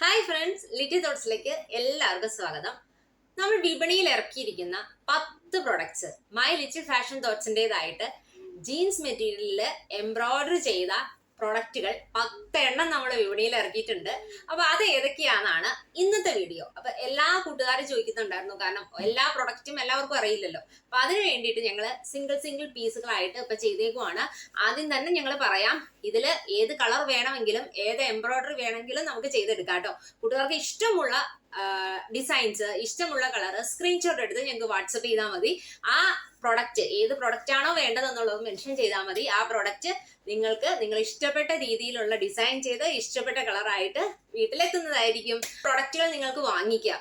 Hi friends Litty തോട്ട്സിലേക്ക് എല്ലാവർക്കും സ്വാഗതം. നമ്മൾ വിപണിയിൽ ഇറക്കിയിരിക്കുന്ന പത്ത് പ്രൊഡക്ട്സ് മൈ ലിറ്റിൽ ഫാഷൻ തോട്ട്സിന്റെതായിട്ട് ജീൻസ് മെറ്റീരിയലിൽ എംബ്രോയിഡറി ചെയ്ത പ്രൊഡക്റ്റുകൾ പത്തെണ്ണം നമ്മൾ വിപണിയിൽ ഇറക്കിയിട്ടുണ്ട്. അപ്പൊ അത് ഏതൊക്കെയാണെന്നാണ് ഇന്നത്തെ വീഡിയോ അപ്പൊ എല്ലാ കൂട്ടുകാരും ചോദിക്കുന്നുണ്ടായിരുന്നു. കാരണം എല്ലാ പ്രൊഡക്റ്റും എല്ലാവർക്കും അറിയില്ലല്ലോ. അപ്പൊ അതിന് വേണ്ടിയിട്ട് ഞങ്ങൾ സിംഗിൾ സിംഗിൾ പീസുകളായിട്ട് ഇപ്പൊ ചെയ്തേക്കുവാണ്. ആദ്യം തന്നെ ഞങ്ങൾ പറയാം ഇതിൽ ഏത് കളർ വേണമെങ്കിലും ഏത് എംബ്രോയിഡറി വേണമെങ്കിലും നമുക്ക് ചെയ്തെടുക്കാം കേട്ടോ. കൂട്ടുകാർക്ക് ഇഷ്ടമുള്ള ഡിസൈൻസ് ഇഷ്ടമുള്ള കളർ സ്ക്രീൻഷോട്ട് എടുത്ത് ഞങ്ങൾക്ക് വാട്സപ്പ് ചെയ്താൽ മതി. ആ പ്രൊഡക്റ്റ് ഏത് പ്രൊഡക്റ്റ് ആണോ വേണ്ടതെന്നുള്ളത് മെൻഷൻ ചെയ്താൽ മതി. ആ പ്രൊഡക്റ്റ് നിങ്ങൾക്ക് നിങ്ങൾ ഇഷ്ടപ്പെട്ട രീതിയിലുള്ള ഡിസൈൻ ചെയ്ത് ഇഷ്ടപ്പെട്ട കളറായിട്ട് വീട്ടിലെത്തുന്നതായിരിക്കും. പ്രൊഡക്റ്റുകൾ നിങ്ങൾക്ക് വാങ്ങിക്കാം.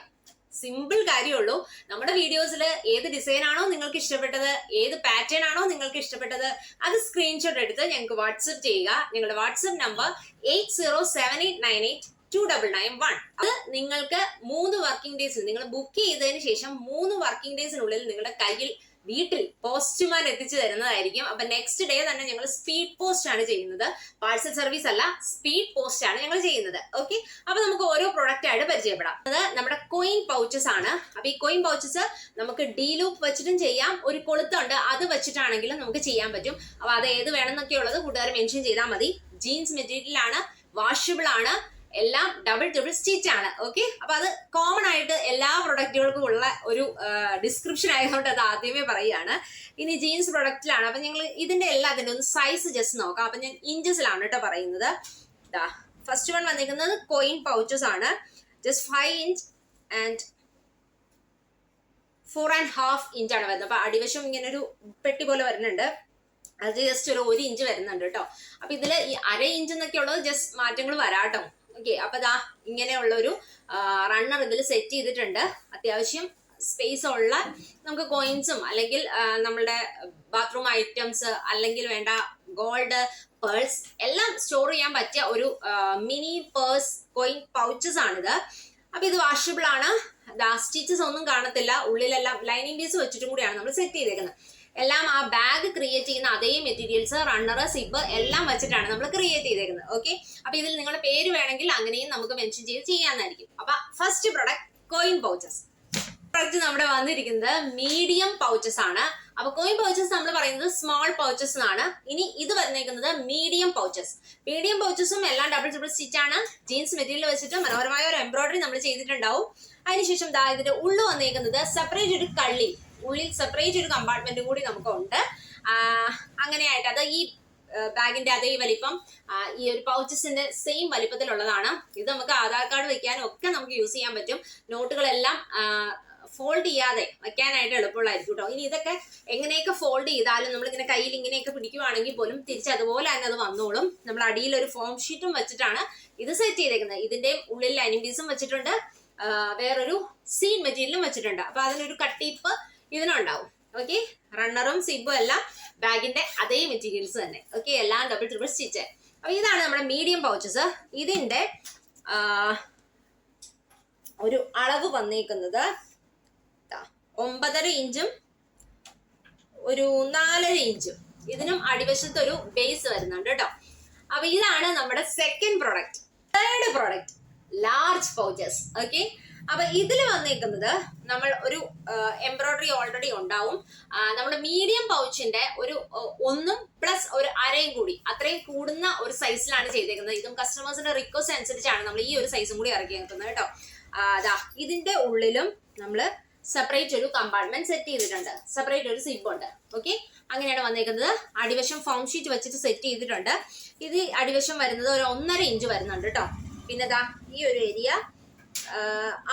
സിമ്പിൾ കാര്യമുള്ളൂ. നമ്മുടെ വീഡിയോസിൽ ഏത് ഡിസൈൻ ആണോ നിങ്ങൾക്ക് ഇഷ്ടപ്പെട്ടത് ഏത് പാറ്റേൺ ആണോ നിങ്ങൾക്ക് ഇഷ്ടപ്പെട്ടത് അത് സ്ക്രീൻഷോട്ട് എടുത്ത് ഞങ്ങൾക്ക് വാട്സപ്പ് ചെയ്യുക. നിങ്ങളുടെ WhatsApp number eight zero seven eight nine eight two double nine one അത് നിങ്ങൾക്ക് മൂന്ന് വർക്കിംഗ് ഡേയ്സിൽ നിങ്ങൾ ബുക്ക് ചെയ്തതിന് ശേഷം മൂന്ന് വർക്കിംഗ് ഡേയ്സിനുള്ളിൽ നിങ്ങളുടെ കയ്യിൽ വീട്ടിൽ പോസ്റ്റ്മാൻ എത്തിച്ചു തരുന്നതായിരിക്കും. അപ്പൊ നെക്സ്റ്റ് ഡേ തന്നെ ഞങ്ങൾ സ്പീഡ് പോസ്റ്റ് ആണ് ചെയ്യുന്നത്. പാഴ്സൽ സർവീസ് അല്ല സ്പീഡ് പോസ്റ്റ് ആണ് ഞങ്ങൾ ചെയ്യുന്നത്. ഓക്കെ അപ്പൊ നമുക്ക് ഓരോ പ്രൊഡക്റ്റ് ആയിട്ട് പരിചയപ്പെടാം. അത് നമ്മുടെ കോയിൻ പൗച്ചസ് ആണ്. അപ്പൊ ഈ കോയിൻ പൗച്ചസ് നമുക്ക് ഡീ ലൂപ്പ് വെച്ചിട്ടും ചെയ്യാം. ഒരു കൊളുത്തുണ്ട് അത് വെച്ചിട്ടാണെങ്കിലും നമുക്ക് ചെയ്യാൻ പറ്റും. അപ്പൊ അത് ഏത് വേണമെന്നൊക്കെ ഉള്ളത് കൂട്ടുകാർ മെൻഷൻ ചെയ്താൽ മതി. ജീൻസ് മെറ്റീരിയൽ ആണ് വാഷബിൾ ആണ്. എല്ലാം ഡബിൾ ഡബിൾ സ്റ്റിച്ച് ആണ്. ഓക്കെ അപ്പൊ അത് കോമൺ ആയിട്ട് എല്ലാ പ്രൊഡക്റ്റുകൾക്കും ഉള്ള ഒരു ഡിസ്ക്രിപ്ഷൻ ആയതുകൊണ്ട് അത് ആദ്യമേ പറയുകയാണ്. ഇനി ജീൻസ് പ്രൊഡക്റ്റിലാണ് അപ്പൊ ഞങ്ങൾ ഇതിന്റെ എല്ലാത്തിന്റെ ഒന്ന് സൈസ് ജസ്റ്റ് നോക്കാം. അപ്പൊ ഞാൻ ഇഞ്ചസിലാണ് കേട്ടോ പറയുന്നത്. ദാ ഫസ്റ്റ് വൺ വന്നിരിക്കുന്നത് കോയിൻ പൗച്ചസ് ആണ്. Just five inch and four and half inch ആണ് വരുന്നത്. അപ്പൊ അടിവശം ഇങ്ങനെ ഒരു പെട്ടി പോലെ വരുന്നുണ്ട്. അത് ജസ്റ്റ് ഒരു ഒരു ഇഞ്ച് വരുന്നുണ്ട് കേട്ടോ അപ്പൊ ഇതിൽ ഈ അര ഇഞ്ച് എന്നൊക്കെ ഉള്ളത് ജസ്റ്റ് മാറ്റങ്ങൾ വരാട്ടോ. ഓക്കെ അപ്പൊ ദാ ഇങ്ങനെയുള്ള ഒരു റണ്ണർ ഇതിൽ സെറ്റ് ചെയ്തിട്ടുണ്ട്. അത്യാവശ്യം സ്പേസ് ഉള്ള നമുക്ക് കോയിൻസും അല്ലെങ്കിൽ നമ്മളുടെ ബാത്റൂം ഐറ്റംസ് അല്ലെങ്കിൽ വേണ്ട ഗോൾഡ് പേഴ്സ് എല്ലാം സ്റ്റോർ ചെയ്യാൻ പറ്റിയ ഒരു മിനി പേഴ്സ് കോയിൻ പൗച്ചസ് ആണിത്. അപ്പൊ ഇത് വാഷബിൾ ആണ്. സ്റ്റിച്ചസ് ഒന്നും കാണത്തില്ല. ഉള്ളിലെല്ലാം ലൈനിങ് പീസ് വെച്ചിട്ടും കൂടിയാണ് നമ്മൾ സെറ്റ് ചെയ്തേക്കുന്നത്. എല്ലാം ആ ബാഗ് ക്രിയേറ്റ് ചെയ്യുന്ന അതേ മെറ്റീരിയൽസ് റണ്ണർ സിബ് എല്ലാം വെച്ചിട്ടാണ് നമ്മൾ ക്രിയേറ്റ് ചെയ്തേക്കുന്നത്. ഓക്കെ അപ്പൊ ഇതിൽ നിങ്ങളുടെ പേര് വേണമെങ്കിൽ അങ്ങനെയും നമുക്ക് മെൻഷൻ ചെയ്ത് ചെയ്യാന്നായിരിക്കും അപ്പൊ first product coin pouches product നമ്മുടെ വന്നിരിക്കുന്നത് മീഡിയം പൗച്ചസ് ആണ്. അപ്പൊ കോയിൻ പൗച്ചസ് നമ്മൾ പറയുന്നത് സ്മോൾ പൗച്ചസ് എന്നാണ്. ഇനി ഇത് വന്നേക്കുന്നത് മീഡിയം പൗച്ചസ് മീഡിയം പൗച്ചസും എല്ലാം ഡബിൾ ഡബിൾ സ്റ്റിച്ച് ആണ്. ജീൻസ് മെറ്റീരിയൽ വെച്ചിട്ട് മനോഹരമായ ഒരു എംബ്രോയിഡറി നമ്മൾ ചെയ്തിട്ടുണ്ടാവും. അതിനുശേഷം ദാ ഇതിന്റെ ഉള്ളു വന്നേക്കുന്നത് സെപ്പറേറ്റ് ഒരു കള്ളി. ഉള്ളിൽ സെപ്പറേറ്റ് ഒരു കമ്പാർട്ട്മെന്റ് കൂടി നമുക്കുണ്ട്. അങ്ങനെ അങ്ങനെയായിട്ട് അത് ഈ ബാഗിന്റെ അതേ വലിപ്പം ഈ ഒരു പൗച്ചസിന്റെ സെയിം വലിപ്പത്തിലുള്ളതാണ്. ഇത് നമുക്ക് ആധാർ കാർഡ് വെക്കാനും ഒക്കെ നമുക്ക് യൂസ് ചെയ്യാൻ പറ്റും. നോട്ടുകളെല്ലാം ഫോൾഡ് ചെയ്യാതെ വെക്കാനായിട്ട് എളുപ്പമുള്ളതായിരിക്കും കേട്ടോ ഇനി ഇതൊക്കെ എങ്ങനെയൊക്കെ ഫോൾഡ് ചെയ്താലും നമ്മൾ ഇങ്ങനെ കയ്യിൽ ഇങ്ങനെയൊക്കെ പിടിക്കുവാണെങ്കിൽ പോലും തിരിച്ച് അതുപോലെ തന്നെ അത് വന്നോളും. നമ്മൾ അടിയിൽ ഒരു ഫോം ഷീറ്റും വെച്ചിട്ടാണ് ഇത് സെറ്റ് ചെയ്തേക്കുന്നത്. ഇതിന്റെ ഉള്ളിൽ ലൈനിങ് പീസും വെച്ചിട്ടുണ്ട്. വേറൊരു സീൻ മെറ്റീരിയലും വെച്ചിട്ടുണ്ട്. അപ്പൊ അതിനൊരു കട്ടിപ്പ് ഇതിനുണ്ടാവും. ഓക്കെ റണ്ണറും സിബും എല്ലാം ബാഗിന്റെ അതേ മെറ്റീരിയൽസ് തന്നെ. ഓക്കെ എല്ലാം ഡബിൾ ട്രിപ്പിൾ സ്റ്റിച്ച് അപ്പൊ ഇതാണ് നമ്മുടെ മീഡിയം പൗച്ചസ് ഇതിന്റെ ഒരു അളവ് വന്നേക്കുന്നത് ഒമ്പതര ഇഞ്ചും ഒരു നാലര ഇഞ്ചും. ഇതിനും അടിവശത്ത് ഒരു ബേസ് വരുന്നുണ്ട് കേട്ടോ അപ്പൊ ഇതാണ് നമ്മുടെ second product third product large pouches okay അപ്പൊ ഇതിൽ വന്നേക്കുന്നത് നമ്മൾ ഒരു എംബ്രോയിഡറി ഓൾറെഡി ഉണ്ടാവും. നമ്മുടെ മീഡിയം പൗച്ചിന്റെ ഒരു ഒന്നും പ്ലസ് ഒരു അരയും കൂടി അത്രയും കൂടുന്ന ഒരു സൈസിലാണ് ചെയ്തേക്കുന്നത്. ഇതും കസ്റ്റമേഴ്സിന്റെ റിക്വസ്റ്റ് അനുസരിച്ചാണ് നമ്മൾ ഈ ഒരു സൈസും കൂടി ഇറക്കി നിൽക്കുന്നത് കേട്ടോ. അതാ ഇതിന്റെ ഉള്ളിലും നമ്മൾ സെപ്പറേറ്റ് ഒരു കമ്പാർട്ട്മെന്റ് സെറ്റ് ചെയ്തിട്ടുണ്ട്. സെപ്പറേറ്റ് ഒരു സിബ് ഉണ്ട്. ഓക്കെ അങ്ങനെയാണ് വന്നേക്കുന്നത്. അടിവശം ഫോം ഷീറ്റ് വെച്ചിട്ട് സെറ്റ് ചെയ്തിട്ടുണ്ട്. ഇത് അടിവശം വരുന്നത് ഒരു ഒന്നര ഇഞ്ച് വരുന്നുണ്ട് കേട്ടോ. പിന്നെ ഈ ഒരു ഏരിയ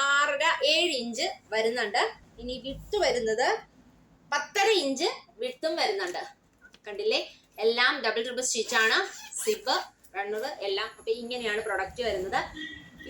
ആറര ഏഴ് ഇഞ്ച് വരുന്നുണ്ട്. ഇനി വിട്ട് വരുന്നത് പത്തര ഇഞ്ച് വിട്ടും വരുന്നുണ്ട്. കണ്ടില്ലേ? എല്ലാം ഡബിൾ ട്രിപ്പിൾ സ്റ്റിച്ച് ആണ്. സിബ് റണ്ണർ എല്ലാം. അപ്പൊ ഇങ്ങനെയാണ് പ്രൊഡക്റ്റ് വരുന്നത്.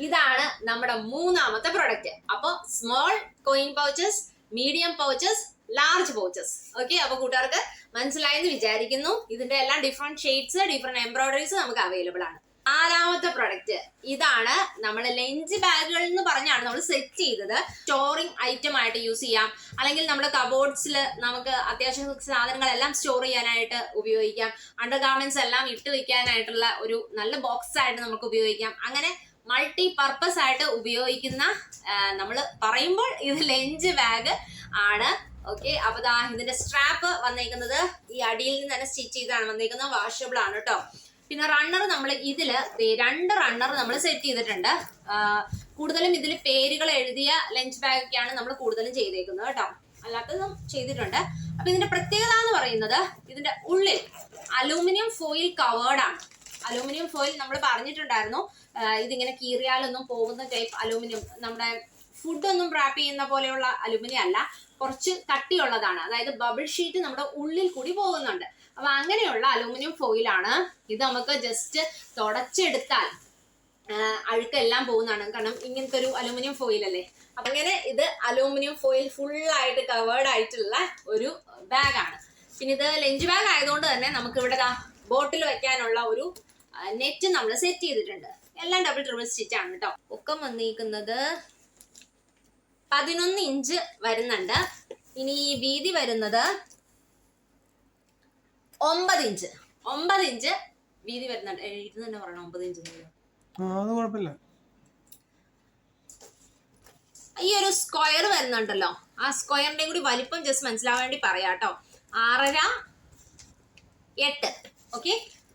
ഇതാണ് നമ്മുടെ മൂന്നാമത്തെ പ്രൊഡക്റ്റ് അപ്പൊ small coin pouches medium pouches large pouches okay അപ്പൊ കൂട്ടുകാർക്ക് മനസ്സിലായെന്ന് വിചാരിക്കുന്നു. ഇതിന്റെ എല്ലാം ഡിഫറെന്റ് ഷെയ്ഡ്സ് ഡിഫറെന്റ് എംബ്രോയിഡറീസ് നമുക്ക് അവൈലബിൾ ആണ്. നാലാമത്തെ പ്രൊഡക്റ്റ് ഇതാണ് നമ്മൾ ലഞ്ച് ബാഗുകൾ എന്ന് പറഞ്ഞാണ് നമ്മൾ സെറ്റ് ചെയ്തത്. സ്റ്റോറിങ് ഐറ്റം ആയിട്ട് യൂസ് ചെയ്യാം. അല്ലെങ്കിൽ നമ്മുടെ കബോർഡ്സിൽ നമുക്ക് അത്യാവശ്യം സാധനങ്ങളെല്ലാം സ്റ്റോർ ചെയ്യാനായിട്ട് ഉപയോഗിക്കാം. അണ്ടർ ഗാർമെന്റ്സ് എല്ലാം ഇട്ട് വെക്കാനായിട്ടുള്ള ഒരു നല്ല ബോക്സ് ആയിട്ട് നമുക്ക് ഉപയോഗിക്കാം. അങ്ങനെ മൾട്ടി പർപ്പസ് ആയിട്ട് ഉപയോഗിക്കുന്ന നമ്മൾ പറയുമ്പോൾ ഇത് ലഞ്ച് ബാഗ് ആണ്. ഓക്കെ അപ്പൊ ദാ ഇതിന്റെ സ്ട്രാപ്പ് വന്നേക്കുന്നത്. ഈ അടിയിൽ നിന്ന് തന്നെ സ്റ്റിച്ച് ചെയ്താണ് വന്നേക്കുന്നത്. വാഷബിൾ ആണ് കേട്ടോ പിന്നെ റണ്ണർ നമ്മൾ ഇതിൽ രണ്ട് റണ്ണർ നമ്മൾ സെറ്റ് ചെയ്തിട്ടുണ്ട്. കൂടുതലും ഇതിൽ പേരുകൾ എഴുതിയ ലഞ്ച് ബാഗ് ഒക്കെയാണ് നമ്മൾ കൂടുതലും ചെയ്തേക്കുന്നത് കേട്ടോ. അല്ലാത്തതും ചെയ്തിട്ടുണ്ട്. അപ്പൊ ഇതിന്റെ പ്രത്യേകത എന്ന് പറയുന്നത് ഇതിന്റെ ഉള്ളിൽ അലൂമിനിയം ഫോയിൽ കവേർഡ് ആണ്. അലൂമിനിയം ഫോയിൽ നമ്മൾ പറഞ്ഞിട്ടുണ്ടായിരുന്നു. ഇതിങ്ങനെ കീറിയാലൊന്നും പോകുന്ന ടൈപ്പ് അലൂമിനിയം നമ്മുടെ ഫുഡൊന്നും റാപ്പ് ചെയ്യുന്ന പോലെയുള്ള അലുമിനിയം അല്ല. കുറച്ച് കട്ടിയുള്ളതാണ്. അതായത് ബബിൾ ഷീറ്റ് നമ്മുടെ ഉള്ളിൽ കൂടി പോകുന്നുണ്ട്. അപ്പൊ അങ്ങനെയുള്ള അലൂമിനിയം ഫോയിലാണ് ഇത് നമുക്ക് ജസ്റ്റ് തുടച്ചെടുത്താൽ അഴുക്കെല്ലാം പോകുന്നതാണ്. കാരണം ഇങ്ങനത്തെ ഒരു അലൂമിനിയം ഫോയിൽ അല്ലേ? അപ്പൊ അങ്ങനെ ഇത് അലൂമിനിയം ഫോയിൽ ഫുൾ ആയിട്ട് കവേർഡ് ആയിട്ടുള്ള ഒരു ബാഗാണ് പിന്നെ ഇത് ലഞ്ച് ബാഗ് ആയതുകൊണ്ട് തന്നെ നമുക്ക് ഇവിടെ ബോട്ടിൽ വെക്കാനുള്ള ഒരു നെറ്റ് നമ്മൾ സെറ്റ് ചെയ്തിട്ടുണ്ട്. എല്ലാം ഡബിൾ ട്രിപ്പിൾ സ്റ്റിച്ച് ആണ് കേട്ടോ ഒക്കെ വന്നിരിക്കുന്നത് പതിനൊന്ന് ഇഞ്ച് വരുന്നുണ്ട്. ഇനി ഈ വീതി വരുന്നത് ഒമ്പത് ഇഞ്ച്. ഒമ്പത് ഇഞ്ച് വീതി വരുന്നുണ്ട്. ഇത് തന്നെ പറയണം ഒമ്പത് ഇഞ്ച് കുഴപ്പമില്ല. ഈ ഒരു സ്ക്വയർ വരുന്നുണ്ടല്ലോ. ആ സ്ക്വയറിന്റെയും കൂടി വലിപ്പം ജസ്റ്റ് മനസ്സിലാവാൻ വേണ്ടി പറയാം കേട്ടോ. ആറര എട്ട്. ഓക്കെ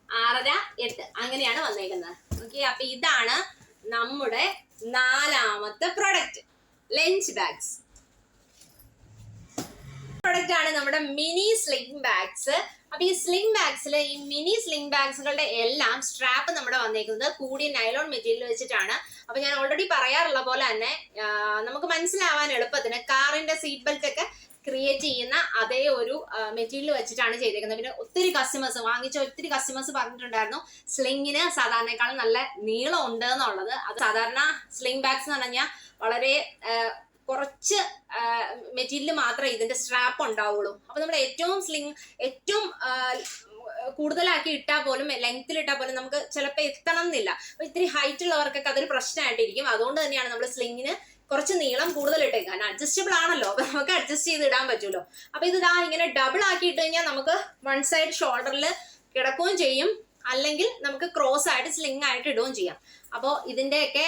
ആറര എട്ട്. അങ്ങനെയാണ് വന്നേക്കുന്നത്. ഓക്കെ അപ്പൊ ഇതാണ് നമ്മുടെ നാലാമത്തെ പ്രൊഡക്റ്റ് ലഞ്ച് ബാഗ്സ് പ്രൊഡക്റ്റ് ആണ് നമ്മുടെ മിനി സ്ലിംഗ് ബാഗ്സ് അപ്പൊ ഈ സ്ലിംഗ് ബാഗ്സിൽ ഈ മിനി സ്ലിംഗ് ബാഗ്സുകളുടെ എല്ലാം സ്ട്രാപ്പ് നമ്മുടെ വന്നേക്കുന്നത് കൂടി നൈലോൺ മെറ്റീരിയൽ വെച്ചിട്ടാണ്. അപ്പൊ ഞാൻ ഓൾറെഡി പറയാറുള്ള പോലെ തന്നെ നമുക്ക് മനസ്സിലാവാൻ എളുപ്പത്തിന് കാറിന്റെ സീറ്റ് ബെൽറ്റ് ഒക്കെ ക്രിയേറ്റ് ചെയ്യുന്ന അതേ ഒരു മെറ്റീരിയൽ വെച്ചിട്ടാണ് ചെയ്തേക്കുന്നത്. പിന്നെ ഒത്തിരി കസ്റ്റമേഴ്സ് വാങ്ങിച്ച ഒത്തിരി കസ്റ്റമേഴ്സ് പറഞ്ഞിട്ടുണ്ടായിരുന്നു സ്ലിങ്ങിന് സാധാരണക്കാളും നല്ല നീളം ഉണ്ട് എന്നുള്ളത്. അത് സാധാരണ സ്ലിംഗ് ബാഗ്സ് എന്ന് പറഞ്ഞാൽ വളരെ കുറച്ച് മെറ്റീരിയൽ മാത്രമേ ഇതിന്റെ സ്ട്രാപ്പ് ഉണ്ടാവുള്ളൂ. അപ്പൊ നമ്മൾ ഏറ്റവും സ്ലിംഗ് ഏറ്റവും കൂടുതലാക്കി ഇട്ടാൽ പോലും ലെങ്ത്തിൽ ഇട്ടാൽ പോലും നമുക്ക് ചിലപ്പോൾ എത്തണം എന്നില്ല. അപ്പൊ ഇത്തിരി ഹൈറ്റ് ഉള്ളവർക്കൊക്കെ അതൊരു പ്രശ്നമായിട്ടിരിക്കും. അതുകൊണ്ട് തന്നെയാണ് നമ്മൾ സ്ലിങ്ങിന് കുറച്ച് നീളം കൂടുതൽ ഇട്ടേക്കാൻ അഡ്ജസ്റ്റബിൾ ആണല്ലോ. അപ്പൊ നമുക്ക് അഡ്ജസ്റ്റ് ചെയ്ത് ഇടാൻ പറ്റുമല്ലോ അപ്പൊ ഇത് ഇതാ ഇങ്ങനെ ഡബിൾ ആക്കി ഇട്ട് കഴിഞ്ഞാൽ നമുക്ക് വൺ സൈഡ് ഷോൾഡറിൽ കിടക്കുകയും ചെയ്യും. അല്ലെങ്കിൽ നമുക്ക് ക്രോസ് ആയിട്ട് സ്ലിംഗ് ആയിട്ട് ഇടുകയും ചെയ്യാം. അപ്പോൾ ഇതിന്റെയൊക്കെ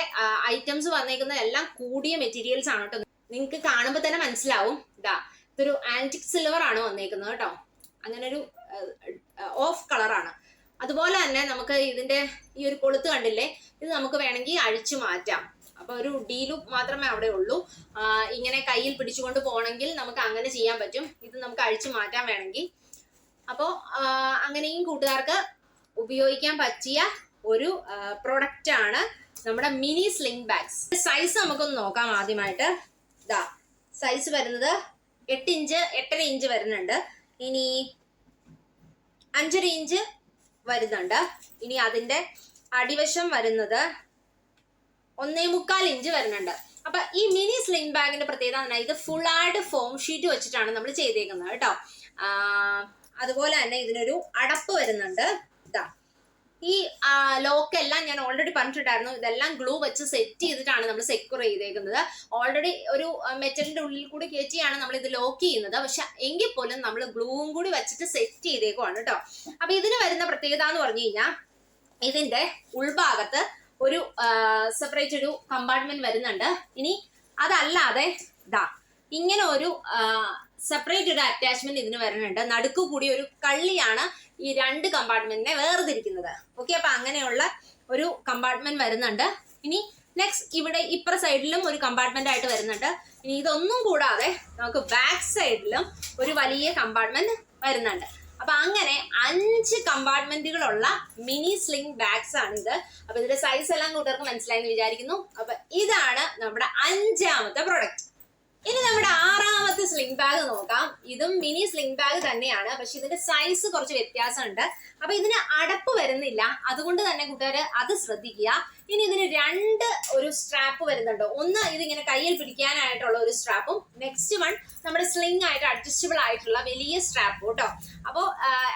ഐറ്റംസ് വന്നേക്കുന്ന എല്ലാം കൂടിയ മെറ്റീരിയൽസ് ആണ് കേട്ടോ. നിങ്ങൾക്ക് കാണുമ്പോൾ തന്നെ മനസ്സിലാവും. ഇതാ ഇതൊരു ആന്റിക് സിൽവർ ആണ് വന്നേക്കുന്നത് കേട്ടോ. അങ്ങനെ ഒരു ഓഫ് കളറാണ് അതുപോലെ തന്നെ നമുക്ക് ഇതിന്റെ ഈ ഒരു കൊളുത്ത് കണ്ടില്ലേ? ഇത് നമുക്ക് വേണമെങ്കിൽ അഴിച്ചു മാറ്റാം. അപ്പൊ ഒരു ഡി ലുക്ക് മാത്രമേ അവിടെ ഉള്ളൂ. ഇങ്ങനെ കയ്യിൽ പിടിച്ചുകൊണ്ട് പോകണമെങ്കിൽ നമുക്ക് അങ്ങനെ ചെയ്യാൻ പറ്റും. ഇത് നമുക്ക് അഴിച്ചു മാറ്റാൻ വേണമെങ്കിൽ. അപ്പോൾ അങ്ങനെയും കൂട്ടുകാർക്ക് ഉപയോഗിക്കാൻ പറ്റിയ ഒരു പ്രൊഡക്റ്റ് ആണ് നമ്മുടെ മിനി സ്ലിംഗ് ബാഗ്സ് സൈസ് നമുക്കൊന്ന് നോക്കാം ആദ്യമായിട്ട്. ഇതാ സൈസ് വരുന്നത് എട്ട് ഇഞ്ച് എട്ടര ഇഞ്ച് വരുന്നുണ്ട്. ഇനി അഞ്ചര ഇഞ്ച് വരുന്നുണ്ട്. ഇനി അതിന്റെ അടിവശം വരുന്നത് ഒന്നേ മുക്കാൽ ഇഞ്ച് വരുന്നുണ്ട്. അപ്പൊ ഈ മിനി സ്ലിം ബാഗിന്റെ പ്രത്യേകത എന്ന് ഇത് ഫുൾ ആയിട്ട് ഫോം ഷീറ്റ് വെച്ചിട്ടാണ് നമ്മൾ ചെയ്തേക്കുന്നത് കേട്ടോ. അതുപോലെ തന്നെ ഇതിനൊരു അടപ്പ് വരുന്നുണ്ട്. ഇതാ. ഈ ലോക്കെല്ലാം ഞാൻ ഓൾറെഡി പറഞ്ഞിട്ടുണ്ടായിരുന്നു. ഇതെല്ലാം ഗ്ലൂ വെച്ച് സെറ്റ് ചെയ്തിട്ടാണ് നമ്മൾ സെക്യൂർ ചെയ്തേക്കുന്നത്. ഓൾറെഡി ഒരു മെറ്റലിന്റെ ഉള്ളിൽ കൂടി കയറ്റിയാണ് നമ്മൾ ഇത് ലോക്ക് ചെയ്യുന്നത്. പക്ഷെ എങ്കിൽ പോലും നമ്മൾ ഗ്ലൂവും കൂടി വെച്ചിട്ട് സെറ്റ് ചെയ്തേക്കുവാണ് കേട്ടോ. അപ്പൊ ഇതിന് വരുന്ന പ്രത്യേകത എന്ന് പറഞ്ഞു കഴിഞ്ഞാൽ ഇതിന്റെ ഉൾഭാഗത്ത് ഒരു സെപ്പറേറ്റ് ഒരു കമ്പാർട്ട്മെന്റ് വരുന്നുണ്ട്. ഇനി അതല്ലാതെ ഇതാ ഇങ്ങനെ ഒരു സെപ്പറേറ്റ് ഒരു അറ്റാച്ച്മെന്റ് ഇതിന് വരുന്നുണ്ട്. നടുക്കു കൂടി ഒരു കള്ളിയാണ് ഈ രണ്ട് കമ്പാർട്ട്മെന്റിനെ വേർതിരിക്കുന്നത്. ഓക്കെ അപ്പൊ അങ്ങനെയുള്ള ഒരു കമ്പാർട്ട്മെന്റ് വരുന്നുണ്ട്. ഇനി നെക്സ്റ്റ് ഇവിടെ ഇപ്പുറ സൈഡിലും ഒരു കമ്പാർട്ട്മെന്റ് ആയിട്ട് വരുന്നുണ്ട്. ഇനി ഇതൊന്നും കൂടാതെ നമുക്ക് ബാക്ക് സൈഡിലും ഒരു വലിയ കമ്പാർട്ട്മെന്റ് വരുന്നുണ്ട്. അപ്പൊ അങ്ങനെ അഞ്ച് കമ്പാർട്ട്മെന്റുകളുള്ള മിനി സ്ലിംഗ് ബാഗ്സ് ആണ് ഇത് അപ്പൊ ഇതിന്റെ സൈസ് എല്ലാം കൂട്ടുകാർക്ക് മനസ്സിലായെന്ന് വിചാരിക്കുന്നു. അപ്പൊ ഇതാണ് നമ്മുടെ അഞ്ചാമത്തെ പ്രൊഡക്റ്റ് ഇനി നമ്മുടെ ആറാമത്തെ സ്ലിംഗ് ബാഗ് നോക്കാം. ഇതും മിനി സ്ലിംഗ് ബാഗ് തന്നെയാണ്. പക്ഷെ ഇതിന്റെ സൈസ് കുറച്ച് വ്യത്യാസമുണ്ട്. അപ്പൊ ഇതിന് അടപ്പ് വരുന്നില്ല. അതുകൊണ്ട് തന്നെ കൂട്ടുകാർ അത് ശ്രദ്ധിക്കുക. ഇനി ഇതിന് രണ്ട് ഒരു സ്ട്രാപ്പ് വരുന്നുണ്ട്. ഒന്ന് ഇതിങ്ങനെ കയ്യിൽ പിടിക്കാനായിട്ടുള്ള ഒരു സ്ട്രാപ്പും നെക്സ്റ്റ് വൺ നമ്മുടെ സ്ലിംഗ് ആയിട്ട് അഡ്ജസ്റ്റബിൾ ആയിട്ടുള്ള വലിയ സ്ട്രാപ്പ് കേട്ടോ അപ്പോൾ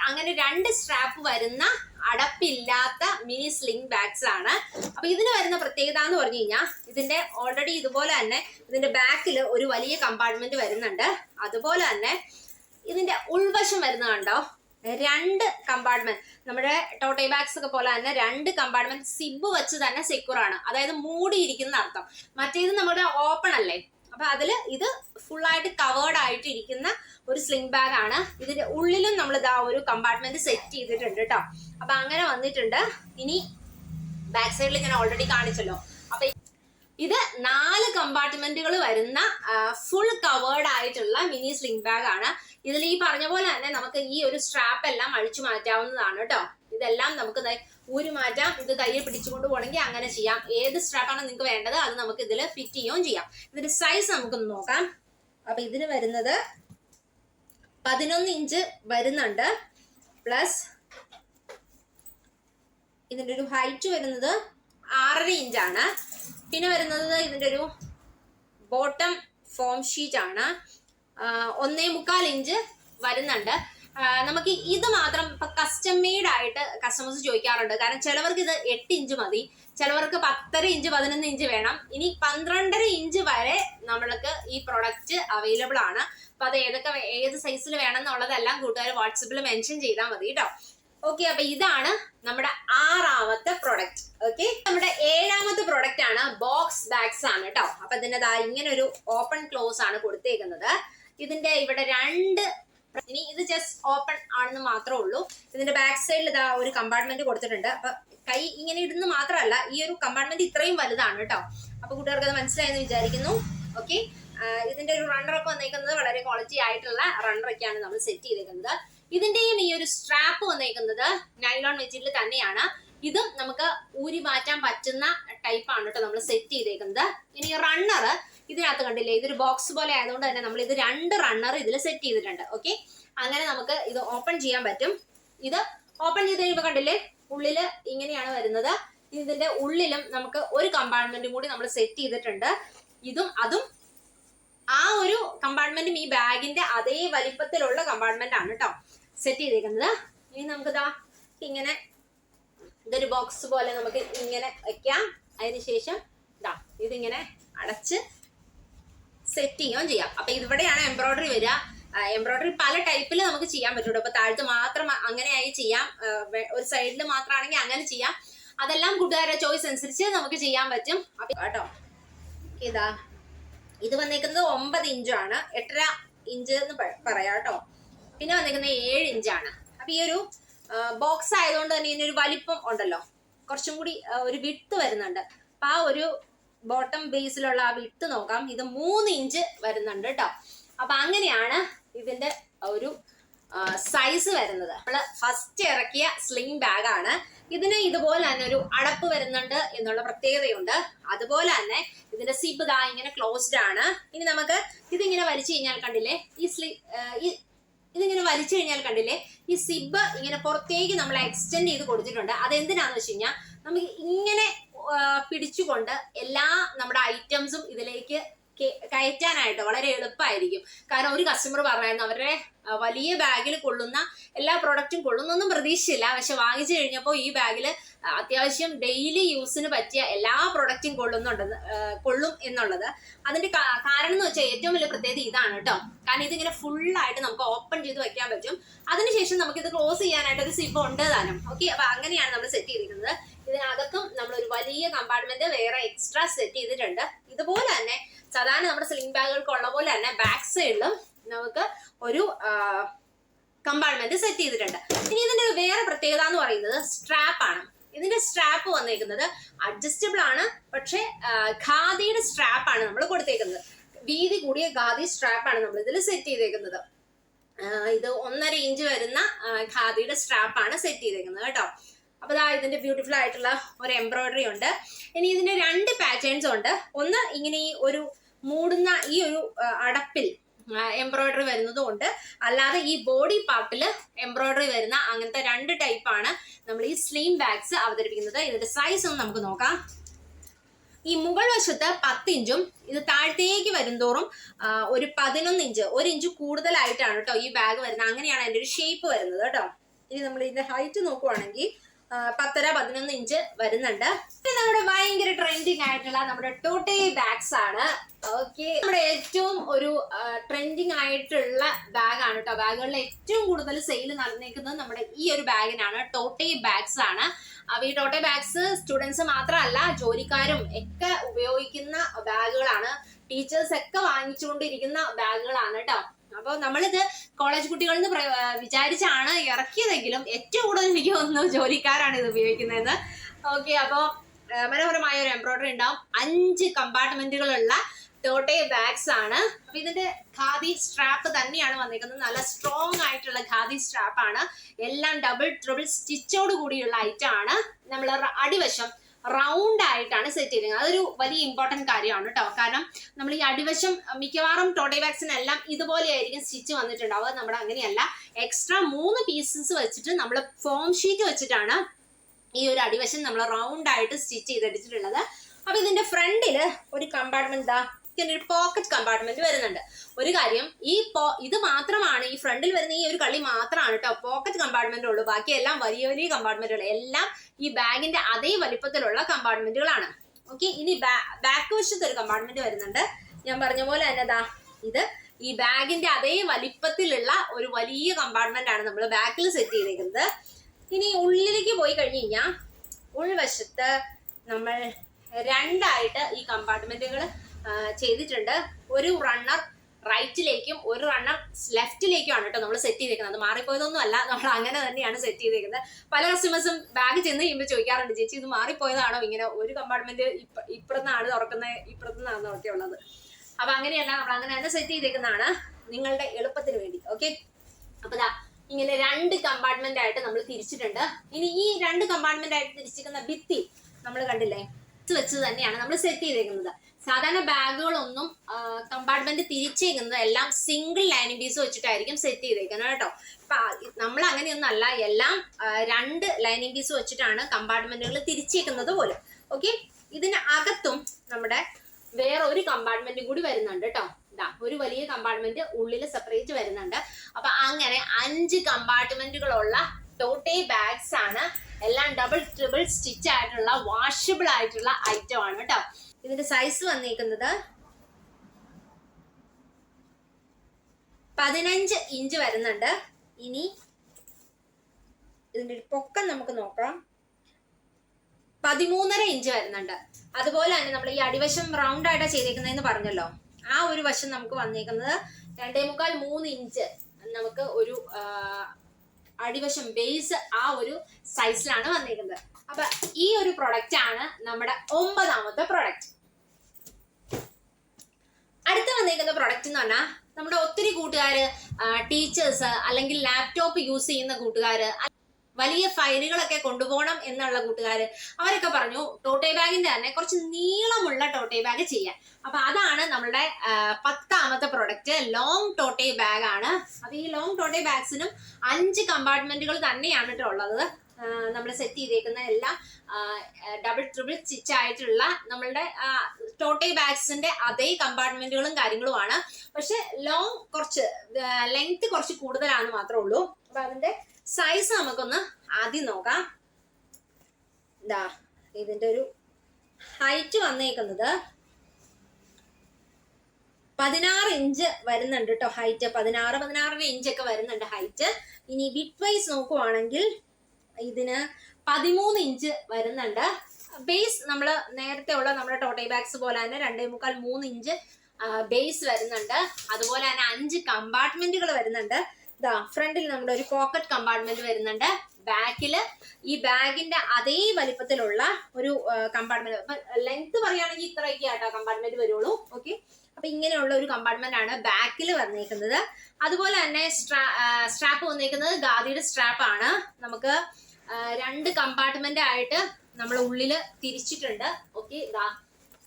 അങ്ങനെ രണ്ട് സ്ട്രാപ്പ് വരുന്ന അടപ്പില്ലാത്ത മിനി സ്ലിംഗ് ബാഗ്സ് ആണ്. അപ്പൊ ഇതിന് വരുന്ന പ്രത്യേകത എന്ന് പറഞ്ഞു കഴിഞ്ഞാൽ ഇതിന്റെ ഓൾറെഡി ഇതുപോലെ തന്നെ ഇതിന്റെ ബാക്കിൽ ഒരു വലിയ കമ്പാർട്ട്മെന്റ് വരുന്നുണ്ട്. അതുപോലെ തന്നെ ഇതിന്റെ ഉൾവശം വരുന്ന കണ്ടോ? രണ്ട് കമ്പാർട്ട്മെന്റ് നമ്മുടെ ടോട്ടൈ ബാഗ്സ് ഒക്കെ പോലെ തന്നെ രണ്ട് കമ്പാർട്ട്മെന്റ് സിബ് വെച്ച് തന്നെ സെക്യൂർ ആണ്. അതായത് മൂടിയിരിക്കുന്ന അർത്ഥം. മറ്റേത് നമ്മുടെ ഓപ്പൺ അല്ലേ? അപ്പൊ അതിൽ ഇത് ഫുൾ ആയിട്ട് കവേർഡ് ആയിട്ട് ഇരിക്കുന്ന ഒരു സ്ലിംഗ് ബാഗ് ആണ്. ഇതിന്റെ ഉള്ളിലും നമ്മൾ ഇതാ ഒരു കമ്പാർട്ട്മെന്റ് സെറ്റ് ചെയ്തിട്ടുണ്ട് കേട്ടോ അപ്പൊ അങ്ങനെ വന്നിട്ടുണ്ട്. ഇനി ബാക്ക് സൈഡിൽ ഞാൻ ഓൾറെഡി കാണിച്ചല്ലോ. ഇത് നാല് കമ്പാർട്ട്മെന്റുകൾ വരുന്ന ഫുൾ കവേർഡ് ആയിട്ടുള്ള മിനി സ്ലിംഗ് ബാഗ് ആണ്. ഇതിൽ ഈ പറഞ്ഞ പോലെ തന്നെ നമുക്ക് ഈ ഒരു സ്ട്രാപ്പ് എല്ലാം അഴിച്ചു മാറ്റാവുന്നതാണ് കേട്ടോ ഇതെല്ലാം നമുക്ക് ഊരി മാറ്റാം. ഇത് കയ്യിൽ പിടിച്ചുകൊണ്ട് പോകണമെങ്കിൽ അങ്ങനെ ചെയ്യാം. ഏത് സ്ട്രാപ്പാണ് നിങ്ങൾക്ക് വേണ്ടത് അത് നമുക്ക് ഇതിൽ ഫിറ്റ് ചെയ്യുകയും ചെയ്യാം. ഇതിന്റെ സൈസ് നമുക്കൊന്ന് നോക്കാം. അപ്പൊ ഇതിന് വരുന്നത് പതിനൊന്ന് ഇഞ്ച് വരുന്നുണ്ട്. പ്ലസ് ഇതിന്റെ ഒരു ഹൈറ്റ് വരുന്നത് ആറര ഇഞ്ചാണ് പിന്നെ വരുന്നത് ഇതിന്റെ ഒരു ബോട്ടം ഫോം ഷീറ്റ് ആണ്. ഒന്നേ മുക്കാൽ ഇഞ്ച് വരുന്നുണ്ട്. നമുക്ക് ഇത് മാത്രം ഇപ്പൊ കസ്റ്റം മെയ്ഡ് ആയിട്ട് കസ്റ്റമേഴ്സ് ചോദിക്കാറുണ്ട്. കാരണം ചിലവർക്ക് ഇത് എട്ട് ഇഞ്ച് മതി. ചിലവർക്ക് പത്തര ഇഞ്ച് പതിനൊന്ന് ഇഞ്ച് വേണം. ഇനി പന്ത്രണ്ടര ഇഞ്ച് വരെ നമ്മൾക്ക് ഈ പ്രൊഡക്റ്റ് അവൈലബിൾ ആണ്. അപ്പൊ അത് ഏതൊക്കെ ഏത് സൈസിൽ വേണം എന്നുള്ളതെല്ലാം കൂട്ടുകാർ വാട്സപ്പിൽ മെൻഷൻ ചെയ്താൽ മതി കേട്ടോ ഓക്കെ അപ്പൊ ഇതാണ് നമ്മുടെ ആറാമത്തെ പ്രൊഡക്റ്റ് ഓക്കെ നമ്മുടെ ഏഴാമത്തെ പ്രൊഡക്റ്റ് ആണ് ബോക്സ് ബാഗ്സ് ആണ് കേട്ടോ അപ്പൊ ഇതിന്റെ ദാ ഇങ്ങനെ ഒരു ഓപ്പൺ ക്ലോസ് ആണ് കൊടുത്തേക്കുന്നത്. ഇതിന്റെ ഇവിടെ രണ്ട് ഇനി ഇത് ജസ്റ്റ് ഓപ്പൺ ആണെന്ന് മാത്രമേ ഉള്ളൂ. ഇതിന്റെ ബാക്ക് സൈഡിൽ ഇതാ ഒരു കമ്പാർട്ട്മെന്റ് കൊടുത്തിട്ടുണ്ട്. അപ്പൊ കൈ ഇങ്ങനെ ഇടുന്ന മാത്രമല്ല ഈ ഒരു കമ്പാർട്ട്മെന്റ് ഇത്രയും വലുതാണ് കേട്ടോ അപ്പൊ കൂട്ടുകാർക്ക് അത് മനസ്സിലായെന്ന് വിചാരിക്കുന്നു. ഓക്കെ ഇതിന്റെ ഒരു റണ്ണറൊക്കെ വന്നേക്കുന്നത് വളരെ ക്വാളിറ്റി ആയിട്ടുള്ള റണ്ണറൊക്കെയാണ് നമ്മൾ സെറ്റ് ചെയ്തേക്കുന്നത്. ഇതിന്റെയും ഈ ഒരു സ്ട്രാപ്പ് വന്നേക്കുന്നത് നൈലോൺ മെറ്റീരിയൽ തന്നെയാണ്. ഇതും നമുക്ക് ഊരി മാറ്റാൻ പറ്റുന്ന ടൈപ്പ് ആണ് കേട്ടോ നമ്മൾ സെറ്റ് ചെയ്തേക്കുന്നത്. ഇനി റണ്ണർ ഇതിനകത്ത് കണ്ടില്ലേ ഇതൊരു ബോക്സ് പോലെ ആയതുകൊണ്ട് തന്നെ നമ്മൾ ഇത് രണ്ട് റണ്ണർ ഇതിൽ സെറ്റ് ചെയ്തിട്ടുണ്ട്. ഓക്കെ അങ്ങനെ നമുക്ക് ഇത് ഓപ്പൺ ചെയ്യാൻ പറ്റും. ഇത് ഓപ്പൺ ചെയ്ത് കഴിയുമ്പോൾ കണ്ടില്ലേ ഉള്ളിൽ ഇങ്ങനെയാണ് വരുന്നത്. ഇതിന്റെ ഉള്ളിലും നമുക്ക് ഒരു കമ്പാർട്ട്മെന്റും കൂടി നമ്മൾ സെറ്റ് ചെയ്തിട്ടുണ്ട്. ഇതും അതും ആ ഒരു കമ്പാർട്ട്മെന്റും ഈ ബാഗിന്റെ അതേ വലിപ്പത്തിലുള്ള കമ്പാർട്ട്മെന്റ് ആണ് കേട്ടോ സെറ്റ് ചെയ്തേക്കുന്നത്. ഇനി നമുക്കിതാ ഇങ്ങനെ ഇതൊരു ബോക്സ് പോലെ നമുക്ക് ഇങ്ങനെ വെക്കാം. അതിനുശേഷം ഇതാ ഇതിങ്ങനെ അടച്ച് സെറ്റ് ചെയ്യുകയും ചെയ്യാം. അപ്പൊ ഇവിടെയാണ് എംബ്രോയിഡറി വരിക. എംബ്രോയിഡറി പല ടൈപ്പിൽ നമുക്ക് ചെയ്യാൻ പറ്റുള്ളൂ. അപ്പൊ താഴത്ത് മാത്രം അങ്ങനെയായി ചെയ്യാം. ഒരു സൈഡിൽ മാത്രമാണെങ്കിൽ അങ്ങനെ ചെയ്യാം. അതെല്ലാം കൂട്ടുകാരുടെ ചോയ്സ് അനുസരിച്ച് നമുക്ക് ചെയ്യാൻ പറ്റും. കേട്ടോ? ഇതാ. ഇത് വന്നേക്കുന്നത് ഒമ്പത് ഇഞ്ചാണ് എട്ടര ഇഞ്ച് എന്ന് പറയാം കേട്ടോ. പിന്നെ വന്നിരിക്കുന്നത് ഏഴ് ഇഞ്ചാണ്. അപ്പൊ ഈ ഒരു ബോക്സ് ആയതുകൊണ്ട് തന്നെ ഇതിനൊരു വലിപ്പം ഉണ്ടല്ലോ. കുറച്ചും കൂടി ഒരു വിട്ട് വരുന്നുണ്ട്. അപ്പൊ ആ ഒരു ബോട്ടം ബേസിലുള്ള ആ വിട്ട് നോക്കാം. ഇത് മൂന്ന് ഇഞ്ച് വരുന്നുണ്ട് കേട്ടോ അപ്പൊ അങ്ങനെയാണ് ഇതിന്റെ ഒരു സൈസ് വരുന്നത്. നമ്മൾ ഫസ്റ്റ് ഇറക്കിയ സ്ലിംഗ് ബാഗാണ് ഇതിന് ഇതുപോലെ തന്നെ ഒരു അടപ്പ് വരുന്നുണ്ട് എന്നുള്ള പ്രത്യേകതയുണ്ട്. അതുപോലെ തന്നെ ഇതിന്റെ സിബ് ദാ ഇങ്ങനെ ക്ലോസ്ഡ് ആണ്. ഇനി നമുക്ക് ഇതിങ്ങനെ വലിച്ചു കഴിഞ്ഞാൽ കണ്ടില്ലേ? ഈ സ്ലി ഈ ഇതിങ്ങനെ വലിച്ചു കഴിഞ്ഞാൽ കണ്ടില്ലേ ഈ സിബ് ഇങ്ങനെ പുറത്തേക്ക് നമ്മൾ എക്സ്റ്റെൻഡ് ചെയ്ത് കൊടുത്തിട്ടുണ്ട്. അതെന്തിനാന്ന് വെച്ച് കഴിഞ്ഞാൽ നമുക്ക് ഇങ്ങനെ പിടിച്ചുകൊണ്ട് എല്ലാ നമ്മുടെ ഐറ്റംസും ഇതിലേക്ക് കയറ്റാനായിട്ട് വളരെ എളുപ്പമായിരിക്കും കാരണം ഒരു കസ്റ്റമർ പറഞ്ഞായിരുന്നു അവരുടെ വലിയ ബാഗിൽ കൊള്ളുന്ന എല്ലാ പ്രൊഡക്റ്റും കൊള്ളുന്നൊന്നും പ്രതീക്ഷിച്ചില്ല. പക്ഷെ വാങ്ങിച്ചു കഴിഞ്ഞപ്പോൾ ഈ ബാഗിൽ അത്യാവശ്യം ഡെയിലി യൂസിന് പറ്റിയ എല്ലാ പ്രൊഡക്റ്റും കൊള്ളുന്നുണ്ടെന്ന് കൊള്ളും എന്നുള്ളത്. അതിന്റെ കാരണം എന്ന് വെച്ചാൽ ഏറ്റവും വലിയ പ്രത്യേകത ഇതാണ് കേട്ടോ. കാരണം ഇതിങ്ങനെ ഫുള്ളായിട്ട് നമുക്ക് ഓപ്പൺ ചെയ്ത് വെക്കാൻ പറ്റും. അതിനുശേഷം നമുക്ക് ഇത് ക്ലോസ് ചെയ്യാനായിട്ട് ഒരു സിബ് ഉണ്ട് താനും. ഓക്കെ അപ്പൊ അങ്ങനെയാണ് നമ്മൾ സെറ്റ് ചെയ്തിരിക്കുന്നത്. ഇതിനകത്തും നമ്മൾ ഒരു വലിയ കമ്പാർട്ട്മെന്റ് വേറെ എക്സ്ട്രാ സെറ്റ് ചെയ്തിട്ടുണ്ട്. ഇതുപോലെ തന്നെ സാധാരണ നമ്മുടെ സ്ലിംഗ് ബാഗുകൾക്ക് ഉള്ള പോലെ തന്നെ ബാക്ക് സൈഡിലും നമുക്ക് ഒരു കമ്പാർട്ട്മെന്റ് സെറ്റ് ചെയ്തിട്ടുണ്ട്. ഇനി ഇതിന്റെ വേറെ പ്രത്യേകത എന്ന് പറയുന്നത് സ്ട്രാപ്പ് ആണ്. ഇതിന്റെ സ്ട്രാപ്പ് വന്നേക്കുന്നത് അഡ്ജസ്റ്റബിൾ ആണ്. പക്ഷെ ഖാദിയുടെ സ്ട്രാപ്പ് ആണ് നമ്മൾ കൊടുത്തേക്കുന്നത്. വീതി കൂടിയ ഖാദി സ്ട്രാപ്പ് ആണ് നമ്മൾ ഇതിൽ സെറ്റ് ചെയ്തേക്കുന്നത്. ഇത് ഒന്നര ഇഞ്ച് വരുന്ന ഖാദിയുടെ സ്ട്രാപ്പ് ആണ് സെറ്റ് ചെയ്തേക്കുന്നത് കേട്ടോ. അപ്പൊ ഇതാ ഇതിന്റെ ബ്യൂട്ടിഫുൾ ആയിട്ടുള്ള ഒരു എംബ്രോയിഡറി ഉണ്ട്. ഇനി ഇതിന്റെ രണ്ട് പാറ്റേൺസ് ഉണ്ട്. ഒന്ന് ഇങ്ങനെ ഈ ഒരു മൂടുന്ന ഈ ഒരു അടപ്പിൽ എംബ്രോയിഡറി വരുന്നതും ഉണ്ട് അല്ലാതെ ഈ ബോഡി പാർട്ടിൽ എംബ്രോയിഡറി വരുന്ന അങ്ങനത്തെ രണ്ട് ടൈപ്പാണ് നമ്മൾ ഈ സ്ലീം ബാഗ്സ് അവതരിപ്പിക്കുന്നത്. ഇതിന്റെ സൈസ് ഒന്ന് നമുക്ക് നോക്കാം. ഈ മുകൾ വശത്ത് പത്ത് ഇഞ്ചും ഇത് താഴത്തേക്ക് വരുംതോറും ഒരു പതിനൊന്ന് ഇഞ്ച് ഒരു ഇഞ്ച് കൂടുതലായിട്ടാണ് കേട്ടോ ഈ ബാഗ് വരുന്നത്. അങ്ങനെയാണ് അതിന്റെ ഒരു ഷേപ്പ് വരുന്നത് കേട്ടോ. ഇനി നമ്മൾ ഇതിന്റെ ഹൈറ്റ് നോക്കുവാണെങ്കിൽ പത്തര പതിനൊന്ന് ഇഞ്ച് വരുന്നുണ്ട്. പിന്നെ നമ്മുടെ ഭയങ്കര ട്രെൻഡിങ് ആയിട്ടുള്ള നമ്മുടെ ടോട്ടേ ബാഗ്സ് ആണ്. ഓക്കെ നമ്മുടെ ഏറ്റവും ഒരു ട്രെൻഡിങ് ആയിട്ടുള്ള ബാഗ് ആണ് കേട്ടോ ബാഗുകളിൽ ഏറ്റവും കൂടുതൽ സെയിൽ നടന്നേക്കുന്നത് നമ്മുടെ ഈ ഒരു ബാഗിനാണ് ടോട്ടേ ബാഗ്സ് ആണ്. ഈ ടോട്ടേ ബാഗ്സ് സ്റ്റുഡൻസ് മാത്രമല്ല ജോലിക്കാരും ഒക്കെ ഉപയോഗിക്കുന്ന ബാഗുകളാണ് ടീച്ചേഴ്സ് ഒക്കെ വാങ്ങിച്ചുകൊണ്ടിരിക്കുന്ന ബാഗുകളാണ് കേട്ടോ അപ്പോൾ നമ്മളിത് കോളേജ് കുട്ടികളിൽ നിന്ന് വിചാരിച്ചാണ് ഇറക്കിയതെങ്കിലും ഏറ്റവും കൂടുതൽ എനിക്ക് തോന്നുന്നു ജോലിക്കാരാണ് ഇത് ഉപയോഗിക്കുന്നതെന്ന്. ഓക്കെ അപ്പോൾ മനോഹരമായ ഒരു എംബ്രോയിഡറി ഉണ്ടാവും. അഞ്ച് കമ്പാർട്ട്മെന്റുകളുള്ള ടോട്ടെ ബാഗ്സ് ആണ്. അപ്പൊ ഇതിന്റെ ഖാദി സ്ട്രാപ്പ് തന്നെയാണ് വന്നിരിക്കുന്നത്. നല്ല സ്ട്രോങ് ആയിട്ടുള്ള ഖാദി സ്ട്രാപ്പ് ആണ്. എല്ലാം ഡബിൾ ട്രിബിൾ സ്റ്റിച്ചോട് കൂടിയുള്ള ഐറ്റം ആണ്. നമ്മൾ അടിവശം റൗണ്ട് ആയിട്ടാണ് സെറ്റ് ചെയ്തിരിക്കുന്നത്. അതൊരു വലിയ ഇമ്പോർട്ടന്റ് കാര്യമാണ് കേട്ടോ കാരണം നമ്മൾ ഈ അടിവശം മിക്കവാറും ടോട്ടേ എല്ലാം ഇതുപോലെയായിരിക്കും സ്റ്റിച്ച് വന്നിട്ടുണ്ടാവുക. നമ്മുടെ അങ്ങനെയല്ല. എക്സ്ട്രാ മൂന്ന് പീസസ് വെച്ചിട്ട് നമ്മൾ ഫോം ഷീറ്റ് വെച്ചിട്ടാണ് ഈ ഒരു അടിവശം നമ്മൾ റൗണ്ട് ആയിട്ട് സ്റ്റിച്ച് ചെയ്തെടുത്തിട്ടുള്ളത്. അപ്പൊ ഇതിന്റെ ഫ്രണ്ടിൽ ഒരു കമ്പാർട്ട്മെന്റ് ദാ ഇങ്ങനെ ഒരു പോക്കറ്റ് കമ്പാർട്ട്മെന്റ് വരുന്നുണ്ട്. ഒരു കാര്യം ഈ ഇത് മാത്രമാണ് ഈ ഫ്രണ്ടിൽ വരുന്ന ഈ ഒരു കള്ളി മാത്രമാണ് കേട്ടോ പോക്കറ്റ് കമ്പാർട്ട്മെന്റ് ഉള്ളൂ. ബാക്കിയെല്ലാം വലിയ വലിയ കമ്പാർട്ട്മെന്റുകൾ എല്ലാം ഈ ബാഗിന്റെ അതേ വലിപ്പത്തിലുള്ള കമ്പാർട്ട്മെന്റുകളാണ് ഓക്കെ ഇനി ബാക്ക് വശത്ത് ഒരു കമ്പാർട്ട്മെന്റ് വരുന്നുണ്ട്. ഞാൻ പറഞ്ഞ പോലെ തന്നെ ദാ ഇത് ഈ ബാഗിന്റെ അതേ വലിപ്പത്തിലുള്ള ഒരു വലിയ കമ്പാർട്ട്മെന്റ് ആണ് നമ്മൾ ബാക്കിൽ സെറ്റ് ചെയ്തിരിക്കുന്നത് ഇനി ഉള്ളിലേക്ക് പോയി കഴിഞ്ഞ് കഴിഞ്ഞാൽ ഉൾവശത്ത് നമ്മൾ രണ്ടായിട്ട് ഈ കമ്പാർട്ട്മെന്റുകൾ ചെയ്തിട്ടുണ്ട്. ഒരു റണ്ണർ റൈറ്റിലേക്കും ഒരു റണ്ണർ ലെഫ്റ്റിലേക്കുമാണ് കേട്ടോ നമ്മൾ സെറ്റ് ചെയ്തേക്കുന്നത്. മാറിപ്പോയതൊന്നും അല്ല നമ്മൾ അങ്ങനെ തന്നെയാണ് സെറ്റ് ചെയ്തേക്കുന്നത്. പല കസ്റ്റമേഴ്സും ബാഗ് ചെന്ന് കഴിയുമ്പോൾ ചോദിക്കാറുണ്ട് ചേച്ചി ഇത് മാറിപ്പോയതാണോ? ഇങ്ങനെ ഒരു കമ്പാർട്ട്മെന്റ് ഇപ്പുറത്താണ് തുറക്കുന്നത് ഇപ്പുറത്തുനിന്നാണ് ഒക്കെ ഉള്ളത്. അപ്പൊ അങ്ങനെയല്ല നമ്മൾ അങ്ങനെ തന്നെ സെറ്റ് ചെയ്തേക്കുന്നതാണ് നിങ്ങളുടെ എളുപ്പത്തിന് വേണ്ടി. ഓക്കെ അപ്പൊ ഇതാ ഇങ്ങനെ രണ്ട് കമ്പാർട്ട്മെന്റ് ആയിട്ട് നമ്മൾ തിരിച്ചിട്ടുണ്ട്. ഇനി ഈ രണ്ട് കമ്പാർട്ട്മെന്റ് ആയിട്ട് തിരിച്ചിരിക്കുന്ന ഭിത്തി നമ്മൾ കണ്ടില്ലേ? വെച്ച് തന്നെയാണ് നമ്മൾ സെറ്റ് ചെയ്തേക്കുന്നത്. സാധാരണ ബാഗുകളൊന്നും കമ്പാർട്ട്മെന്റ് തിരിച്ചേക്കുന്നത് എല്ലാം സിംഗിൾ ലൈനിങ് പീസ് വെച്ചിട്ടായിരിക്കും സെറ്റ് ചെയ്തേക്കുന്നത് കേട്ടോ. ഇപ്പൊ നമ്മൾ അങ്ങനെയൊന്നല്ല എല്ലാം രണ്ട് ലൈനിങ് പീസ് വെച്ചിട്ടാണ് കമ്പാർട്ട്മെന്റുകൾ തിരിച്ചേക്കുന്നത് പോലും. ഓക്കെ ഇതിന് അകത്തും നമ്മുടെ വേറെ ഒരു കമ്പാർട്ട്മെന്റും കൂടി വരുന്നുണ്ട് കേട്ടോ. ഇതാ ഒരു വലിയ കമ്പാർട്ട്മെന്റ് ഉള്ളിൽ സെപ്പറേറ്റ് വരുന്നുണ്ട്. അപ്പൊ അങ്ങനെ അഞ്ച് കമ്പാർട്ട്മെന്റുകളുള്ള ടോട്ടേ ബാഗ്സ് ആണ്. എല്ലാം ഡബിൾ ട്രിപ്പിൾ സ്റ്റിച്ച് ആയിട്ടുള്ള വാഷബിൾ ആയിട്ടുള്ള ഐറ്റം ആണ് കേട്ടോ. ഇതിന്റെ സൈസ് വന്നിരിക്കുന്നത് പതിനഞ്ച് ഇഞ്ച് വരുന്നുണ്ട്. ഇനി ഇതിന്റെ പൊക്കം നമുക്ക് നോക്കാം. പതിമൂന്നര ഇഞ്ച് വരുന്നുണ്ട്. അതുപോലെ തന്നെ നമ്മൾ ഈ അടിവശം റൗണ്ട് ആയിട്ടാണ് ചെയ്തേക്കുന്നതെന്ന് പറഞ്ഞല്ലോ. ആ ഒരു വശം നമുക്ക് വന്നേക്കുന്നത് രണ്ടേ മുക്കാൽ മൂന്ന് ഇഞ്ച് നമുക്ക് ഒരു അടിവശം ബേസ് ആ ഒരു സൈസിലാണ് വന്നേക്കുന്നത്. അപ്പൊ ഈ ഒരു പ്രൊഡക്റ്റ് ആണ് നമ്മുടെ ഒമ്പതാമത്തെ പ്രൊഡക്റ്റ് അടുത്ത് വന്നേക്കുന്ന പ്രൊഡക്റ്റ് എന്ന് പറഞ്ഞാൽ നമ്മുടെ ഒത്തിരി കൂട്ടുകാർ ടീച്ചേഴ്സ് അല്ലെങ്കിൽ ലാപ്ടോപ്പ് യൂസ് ചെയ്യുന്ന കൂട്ടുകാർ വലിയ ഫയലുകളൊക്കെ കൊണ്ടുപോകണം എന്നുള്ള കൂട്ടുകാർ അവരൊക്കെ പറഞ്ഞു ടോട്ടേ ബാഗിന്റെ തന്നെ കുറച്ച് നീളമുള്ള ടോട്ടേ ബാഗ് ചെയ്യാൻ. അപ്പൊ അതാണ് നമ്മളുടെ പത്താമത്തെ പ്രൊഡക്റ്റ് ലോങ് ടോട്ടേ ബാഗ് ആണ് അപ്പൊ ഈ ലോങ് ടോട്ടേ ബാഗ്സിനും അഞ്ച് കമ്പാർട്ട്മെന്റുകൾ തന്നെയാണ് ഉള്ളത്. നമ്മൾ സെറ്റ് ചെയ്തേക്കുന്ന എല്ലാ ഡബിൾ ട്രിപ്പിൾ സ്റ്റിച്ച് ആയിട്ടുള്ള നമ്മളുടെ ടോട്ടൽ ബാഗ്സിന്റെ അതേ കമ്പാർട്ട്മെന്റുകളും കാര്യങ്ങളുമാണ്. പക്ഷെ ലോങ് കുറച്ച് ലെങ്ത് കുറച്ച് കൂടുതലാണ് മാത്രമേ ഉള്ളൂ. അപ്പൊ അതിന്റെ സൈസ് നമുക്കൊന്ന് ആദ്യം നോക്കാം. ഇതാ ഇതിന്റെ ഒരു ഹൈറ്റ് വന്നേക്കുന്നത് പതിനാറ് ഇഞ്ച് വരുന്നുണ്ട് കേട്ടോ ഹൈറ്റ് പതിനാറ് പതിനാറര ഇഞ്ച് ഒക്കെ വരുന്നുണ്ട് ഹൈറ്റ് ഇനി വിറ്റ് വൈസ് നോക്കുവാണെങ്കിൽ ഇതിന് പതിമൂന്ന് ഇഞ്ച് വരുന്നുണ്ട്. ബേസ് നമ്മൾ നേരത്തെ ഉള്ള നമ്മുടെ ടോട്ടേ ബാഗ്സ് പോലെ തന്നെ രണ്ടേ മുക്കാൽ മൂന്ന് ഇഞ്ച് ബേസ് വരുന്നുണ്ട്. അതുപോലെ തന്നെ അഞ്ച് കമ്പാർട്ട്മെന്റുകൾ വരുന്നുണ്ട്. ഇതാ ഫ്രണ്ടിൽ നമ്മുടെ ഒരു പോക്കറ്റ് കമ്പാർട്ട്മെന്റ് വരുന്നുണ്ട്. ബാക്കിൽ ഈ ബാഗിന്റെ അതേ വലിപ്പത്തിലുള്ള ഒരു കമ്പാർട്ട്മെന്റ് ലെങ്ത് പറയുകയാണെങ്കിൽ ഇത്രയൊക്കെ ആട്ടോ കമ്പാർട്ട്മെന്റ് വരുള്ളൂ. ഓക്കെ അപ്പൊ ഇങ്ങനെയുള്ള ഒരു കമ്പാർട്ട്മെന്റ് ആണ് ബാക്കിൽ വന്നേക്കുന്നത്. അതുപോലെ തന്നെ സ്ട്രാ സ്ട്രാപ്പ് വന്നേക്കുന്നത് ഗാദിയുടെ സ്ട്രാപ്പ് ആണ്. നമുക്ക് രണ്ട് കമ്പാർട്ട്മെന്റ് ആയിട്ട് നമ്മൾ ഉള്ളിൽ തിരിച്ചിട്ടുണ്ട്. ഓക്കെ ഇതാ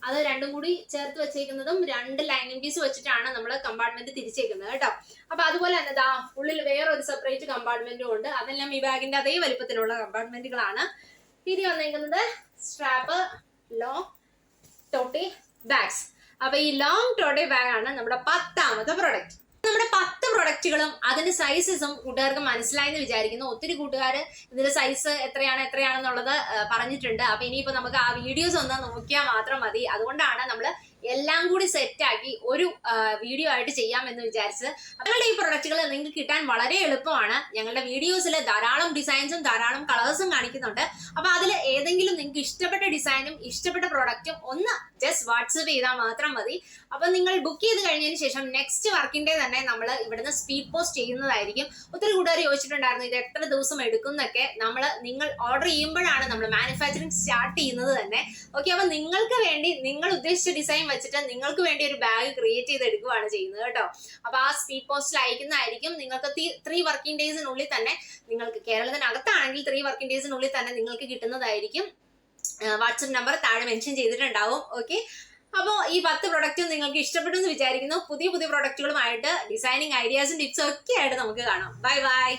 അത് രണ്ടും കൂടി ചേർത്ത് വെച്ചേക്കുന്നതും രണ്ട് ലൈനിങ് പീസ് വെച്ചിട്ടാണ് നമ്മൾ കമ്പാർട്ട്മെന്റ് തിരിച്ചേക്കുന്നത് കേട്ടോ. അപ്പൊ അതുപോലെ തന്നെ ദാ ഉള്ളിൽ വേറൊരു സെപ്പറേറ്റ് കമ്പാർട്ട്മെന്റും ഉണ്ട്. അതെല്ലാം ഈ ബാഗിന്റെ അതേ വലിപ്പത്തിലുള്ള കമ്പാർട്ട്മെന്റുകളാണ് ഇനി വന്നേക്കുന്നത് സ്ട്രാപ്പ് ലോങ് ടോട്ടി ബാഗ്സ് അപ്പൊ ഈ ലോങ് ടോട്ടി ബാഗാണ് നമ്മുടെ പത്താമത്തെ പ്രൊഡക്റ്റ് നമ്മുടെ പത്ത് പ്രൊഡക്റ്റുകളും അതിന്റെ സൈസസും കൂട്ടുകാർക്ക് മനസ്സിലായെന്ന് വിചാരിക്കുന്നു. ഒത്തിരി കൂട്ടുകാർ ഇതിന്റെ സൈസ് എത്രയാണ് എത്രയാണെന്നുള്ളത് പറഞ്ഞിട്ടുണ്ട്. അപ്പൊ ഇനിയിപ്പോ നമുക്ക് ആ വീഡിയോസ് ഒന്ന് നോക്കിയാൽ മാത്രം മതി. അതുകൊണ്ടാണ് നമ്മൾ എല്ലാം കൂടി സെറ്റ് ആക്കി ഒരു വീഡിയോ ആയിട്ട് ചെയ്യാമെന്ന് വിചാരിച്ചത് ഞങ്ങളുടെ ഈ പ്രൊഡക്റ്റുകൾ നിങ്ങൾക്ക് കിട്ടാൻ വളരെ എളുപ്പമാണ്. ഞങ്ങളുടെ വീഡിയോസിൽ ധാരാളം ഡിസൈൻസും ധാരാളം കളേഴ്സും കാണിക്കുന്നുണ്ട്. അപ്പൊ അതിൽ ഏതെങ്കിലും നിങ്ങൾക്ക് ഇഷ്ടപ്പെട്ട ഡിസൈനും ഇഷ്ടപ്പെട്ട പ്രൊഡക്റ്റും ഒന്ന് ജസ്റ്റ് വാട്സപ്പ് ചെയ്താൽ മാത്രം മതി. അപ്പൊ നിങ്ങൾ ബുക്ക് ചെയ്ത് കഴിഞ്ഞതിന് ശേഷം നെക്സ്റ്റ് വർക്കിന്റെ തന്നെ നമ്മൾ ഇവിടുന്ന് സ്പീഡ് പോസ്റ്റ് ചെയ്യുന്നതായിരിക്കും. ഒത്തിരി കൂട്ടുകാർ ചോദിച്ചിട്ടുണ്ടായിരുന്നു ഇത് എത്ര ദിവസം എടുക്കും എന്നൊക്കെ? നമ്മൾ നിങ്ങൾ ഓർഡർ ചെയ്യുമ്പോഴാണ് നമ്മൾ മാനുഫാക്ചറിങ് സ്റ്റാർട്ട് ചെയ്യുന്നത് തന്നെ. ഓക്കെ അപ്പൊ നിങ്ങൾക്ക് വേണ്ടി നിങ്ങൾ ഉദ്ദേശിച്ച ഡിസൈൻ വെച്ചിട്ട് നിങ്ങൾക്ക് വേണ്ടി ഒരു ബാഗ് ക്രിയേറ്റ് ചെയ്ത് എടുക്കുകയാണ് ചെയ്യുന്നത് കേട്ടോ. അപ്പൊ ആ സ്പീഡ് പോസ്റ്റിൽ അയക്കുന്നതായിരിക്കും നിങ്ങൾക്ക് ത്രീ വർക്കിംഗ് ഡേയ്സിനുള്ളിൽ തന്നെ നിങ്ങൾക്ക് കേരളത്തിനകത്താണെങ്കിൽ ത്രീ വർക്കിംഗ് ഡേയ്സിനുള്ളിൽ തന്നെ നിങ്ങൾക്ക് കിട്ടുന്നതായിരിക്കും. വാട്സപ്പ് നമ്പർ താഴെ മെൻഷൻ ചെയ്തിട്ടുണ്ടാവും. ഓക്കെ അപ്പോൾ ഈ പത്ത് പ്രൊഡക്റ്റും നിങ്ങൾക്ക് ഇഷ്ടപ്പെട്ടു എന്ന് വിചാരിക്കുന്നു. പുതിയ പുതിയ പ്രൊഡക്റ്റുകളുമായിട്ട് ഡിസൈനിങ് ഐഡിയാസും ടിപ്സും ഒക്കെ ആയിട്ട് നമുക്ക് കാണാം. Bye bye